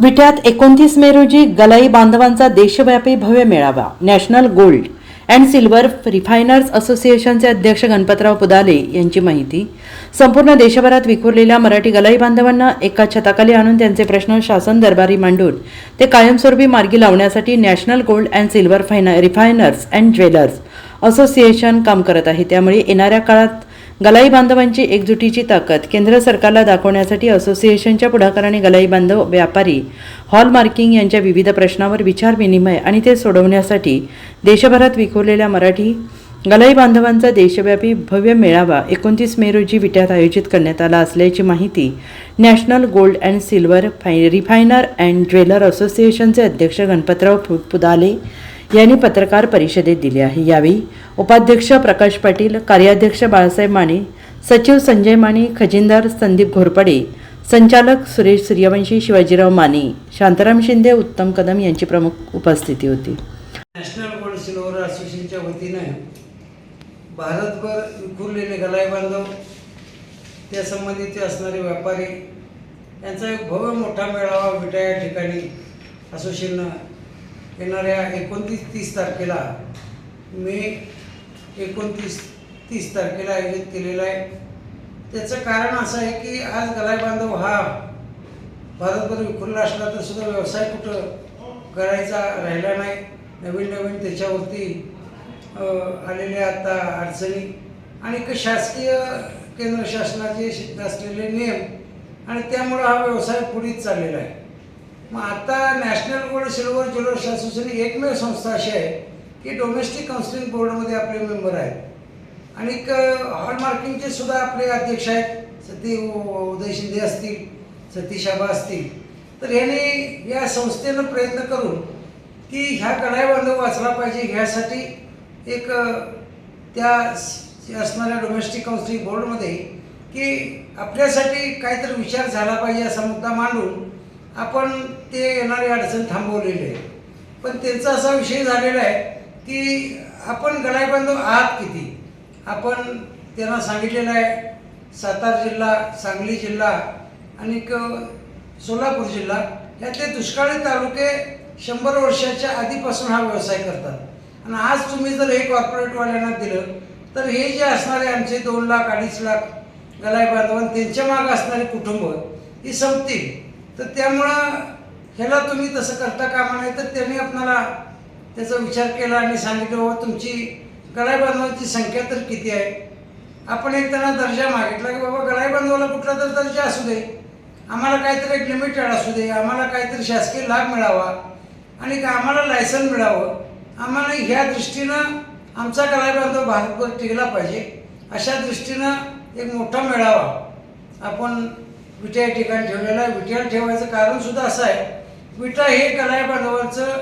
विट्यात एकोणतीस मे रोजी गलाई बांधवांचा देशव्यापी भव्य मेळावा national gold and silver refiners असोसिएशनचे अध्यक्ष गणपतराव पुदाले यांची माहिती. संपूर्ण देशभरात विखुरलेल्या मराठी गलाई बांधवांना एका छताखाली आणून त्यांचे प्रश्न शासन दरबारी मांडून ते कायमस्वरूपी मार्गी लावण्यासाठी नॅशनल गोल्ड अँड सिल्वर फायना रिफायनर्स अँड ज्वेलर्स असोसिएशन काम करत आहे. त्यामुळे येणाऱ्या काळात गलाई बांधवांची एकजुटीची ताकद केंद्र सरकारला दाखवण्यासाठी असोसिएशनच्या पुढाकाराने गलाई बांधव व्यापारी हॉल मार्किंग यांच्या विविध प्रश्नावर विचारविनिमय आणि ते सोडवण्यासाठी देशभरात विखुरलेल्या मराठी गलाई बांधवांचा देशव्यापी भव्य मेळावा एकोणतीस मे रोजी विट्यात आयोजित करण्यात आला असल्याची माहिती नॅशनल गोल्ड अँड सिल्वर फाय रिफायनर अँड ज्वेलर असोसिएशनचे अध्यक्ष गणपतराव पुदाले यांनी पत्रकार परिषदेत दिली आहे. यावेळी उपाध्यक्ष प्रकाश पाटील कार्याध्यक्ष बाळासाहेब माने सचिव संजय माने खजिनदार संदीप घोरपडे संचालक सुरेश सूर्यवंशी शिवाजीराव माने शांताराम शिंदे उत्तम कदम यांची प्रमुख उपस्थिती होती. नॅशनल गोल्ड सिल्वर असोसिएशनच्या वतीनं भारतभर विखुरलेले गलाई बांधव त्या संबंधित असणारे व्यापारी यांचा एक भव्य मोठा मेळावा विटा या ठिकाणी असोसिएशननं येणाऱ्या एकोणतीस तीस तारखेला मे एकोणतीस तीस तारखेला आयोजित केलेला आहे. त्याचं कारण असं आहे की आज गलाई बांधव हा भारतभर विखुरला असला तर सुद्धा व्यवसाय कुठं करायचा राहिला नाही. नवीन नवीन त्याच्यावरती आलेल्या आता अडचणी आणि एक शासकीय केंद्र शासनाचे सिद्ध असलेले नियम आणि त्यामुळं हा व्यवसाय पुढेच चाललेला आहे. मग आता national gold silver jewellers association एकमेव संस्था अशी आहे की डोमेस्टिक काउन्सिलिंग बोर्डमध्ये आपले मेंबर आहेत. आणि एक हॉलमार्किंगचे सुद्धा आपले अध्यक्ष आहेत. सती उदय शिंदे असतील सती शाबा असतील. तर यांनी या संस्थेनं प्रयत्न करून की ह्या कढाई बांधव वाचला पाहिजे. ह्यासाठी एक त्या असणाऱ्या डोमेस्टिक काउन्सिलिंग बोर्डमध्ये की आपल्यासाठी काहीतरी विचार झाला पाहिजे असा मुद्दा मांडून आपण ते येणारी अडचण थांबवलेली आहे. पण त्यांचा असा विषय झालेला आहे की आपण गळाई बांधव आहात किती? आपण त्यांना सांगितलेलं आहे सातारा जिल्हा सांगली जिल्हा आणि सोलापूर जिल्हा यातले दुष्काळी तालुके शंभर वर्षाच्या आधीपासून हा व्यवसाय करतात. आणि आज तुम्ही जर हे कॉर्पोरेटवाल्यांना दिलं तर हे जे असणारे आमचे दोन लाख अडीच लाख गलाय बांधव आणि त्यांच्या मागं असणारे कुटुंब ही संपतील. तर त्यामुळं ह्याला तुम्ही तसं करता कामा नाही तर त्यांनी आपणाला त्याचा विचार केला आणि सांगितलं बाबा तुमची गळाई बांधवांची संख्या तर किती आहे? आपण एक त्यांना दर्जा मागितला की बाबा गळाई बांधवाला कुठला तर दर्जा असू दे. आम्हाला काहीतरी एक लिमिटेड असू दे. आम्हाला काहीतरी शासकीय लाभ मिळावा आणि का आम्हाला लायसन मिळावं. आम्हाला ह्या दृष्टीनं आमचा गळाई बांधव भारतभर टिकला पाहिजे. अशा दृष्टीनं एक मोठा मेळावा आपण विटा या ठिकाणी ठेवलेला आहे. विट्याला ठेवायचं कारण सुद्धा असं आहे विटा हे कलाय बांधवांचं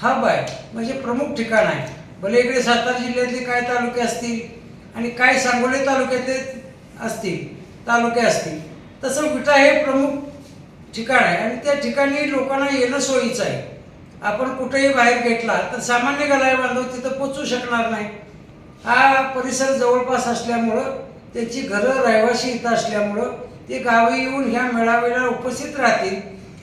हब आहे. म्हणजे प्रमुख ठिकाण आहे. भले इकडे सातारा जिल्ह्यातले काय तालुके असतील आणि काय सांगोले तालुक्यातले असतील तालुके असतील तसं विटा हे प्रमुख ठिकाण आहे. आणि त्या ठिकाणी लोकांना येणं सोयीचं आहे. आपण कुठेही बाहेर घेतला तर सामान्य गलाई बांधव तिथं पोचू शकणार नाही. हा परिसर जवळपास असल्यामुळं त्याची घरं रहिवाशी इथं असल्यामुळं ते गावी येऊन ह्या मेळाव्याला उपस्थित राहतील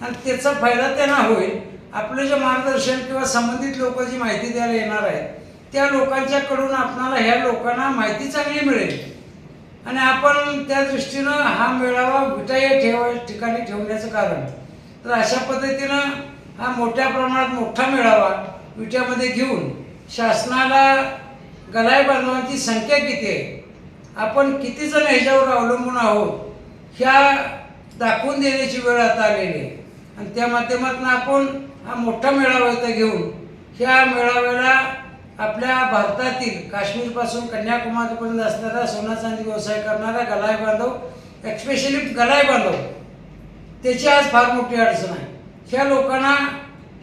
आणि त्याचा फायदा त्यांना होईल. आपलं जे मार्गदर्शन किंवा संबंधित लोक जी माहिती द्यायला येणार आहेत त्या लोकांच्याकडून आपणाला ह्या लोकांना माहिती चांगली मिळेल. आणि आपण त्या दृष्टीनं हा मेळावा विटाय ठेवा ठिकाणी ठेवण्याचं कारण. तर अशा पद्धतीनं हा मोठ्या प्रमाणात मोठा मेळावा विट्यामध्ये घेऊन शासनाला गलाय बांधवांची संख्या किती आहे? आपण किती जण ह्याच्यावर अवलंबून आहोत? ह्या दाखवून देण्याची वेळ आता आलेली आहे. आणि त्या माध्यमातून आपण हा मोठा मेळावा इथं घेऊन ह्या मेळाव्याला आपल्या भारतातील काश्मीरपासून कन्याकुमारीपर्यंत असणारा सोना चांदी व्यवसाय करणारा गलाई बांधव एक्स्पेशली गलाय बांधव त्याची आज फार मोठी अडचण आहे. ह्या लोकांना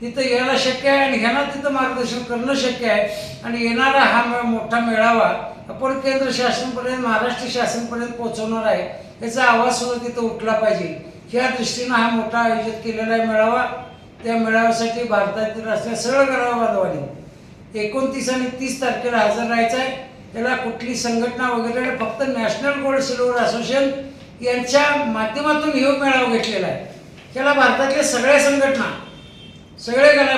तिथं यायला शक्य आहे आणि ह्यांना तिथं मार्गदर्शन करणं शक्य आहे. आणि येणारा हा मोठा मेळावा आपण केंद्र शासनपर्यंत महाराष्ट्र शासनपर्यंत पोहोचवणार आहे. याचा आवाज सुद्धा तिथं उठला पाहिजे. ह्या दृष्टीनं हा मोठा आयोजित केलेला आहे मेळावा. त्या मेळाव्यासाठी भारतातील असल्या सरळ करावा बांधवांनी. एकोणतीस आणि तीस तारखेला हजर राहायचं आहे. त्याला कुठली संघटना वगैरे फक्त नॅशनल गोल्ड सिल्वर असोसिएशन यांच्या माध्यमातून हे मेळावा घेतलेला आहे. त्याला भारतातल्या सगळ्या संघटना सगळे गलाय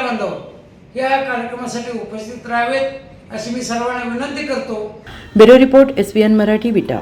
या कार्यक्रमासाठी उपस्थित राहावेत अशी मी सर्वांना विनंती करतो. Bureau report S Marathi Vita.